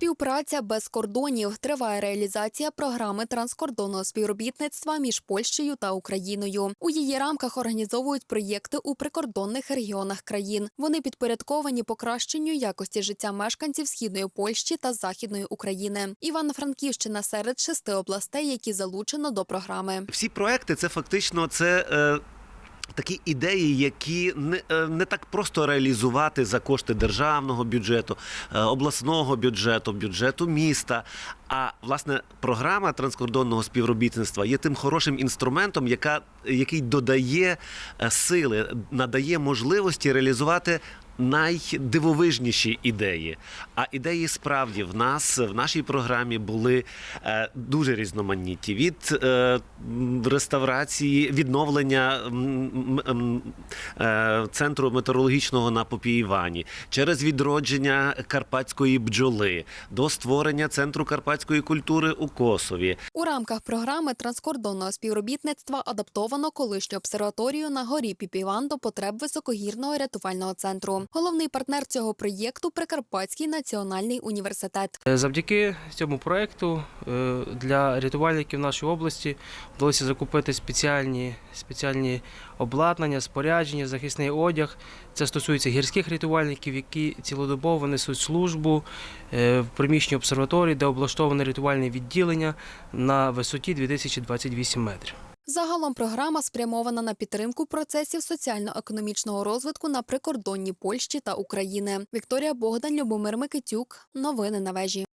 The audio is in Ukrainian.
Співпраця без кордонів триває реалізація програми транскордонного співробітництва між Польщею та Україною. У її рамках організовують проєкти у прикордонних регіонах країн. Вони підпорядковані покращенню якості життя мешканців східної Польщі та західної України. Івано-Франківщина серед шести областей, які залучено до програми. Всі проекти це фактично це. Такі ідеї, які не, е, не так просто реалізувати за кошти державного бюджету, е, обласного бюджету, бюджету міста. А власне програма транскордонного співробітництва є тим хорошим інструментом, яка, який додає е, сили, надає можливості реалізувати найдивовижніші ідеї. А ідеї справді в нас в нашій програмі були е, дуже різноманітні від е, реставрації, відновлення е, центру метеорологічного на Попіївані, через відродження карпатської бджоли до створення центру карпатської культури у Косові. У рамках програми транскордонного співробітництва адаптовано колишню обсерваторію на горі Піпіван до потреб високогірного рятувального центру. Головний партнер цього проєкту Прикарпатський національний університет. Е, Завдяки цьому проекту е, для рятувальників нашої області вдалося закупити спеціальні, спеціальні обладнання, спорядження, захисний одяг. Це стосується гірських рятувальників, які цілодобово несуть службу е, в приміщенні обсерваторії, де облаштоване рятувальне відділення на висоті 2028 метрів. Загалом програма спрямована на підтримку процесів соціально-економічного розвитку на прикордонні Польщі та України. Вікторія Богдан, Любомир Микитюк. Новини на вежі.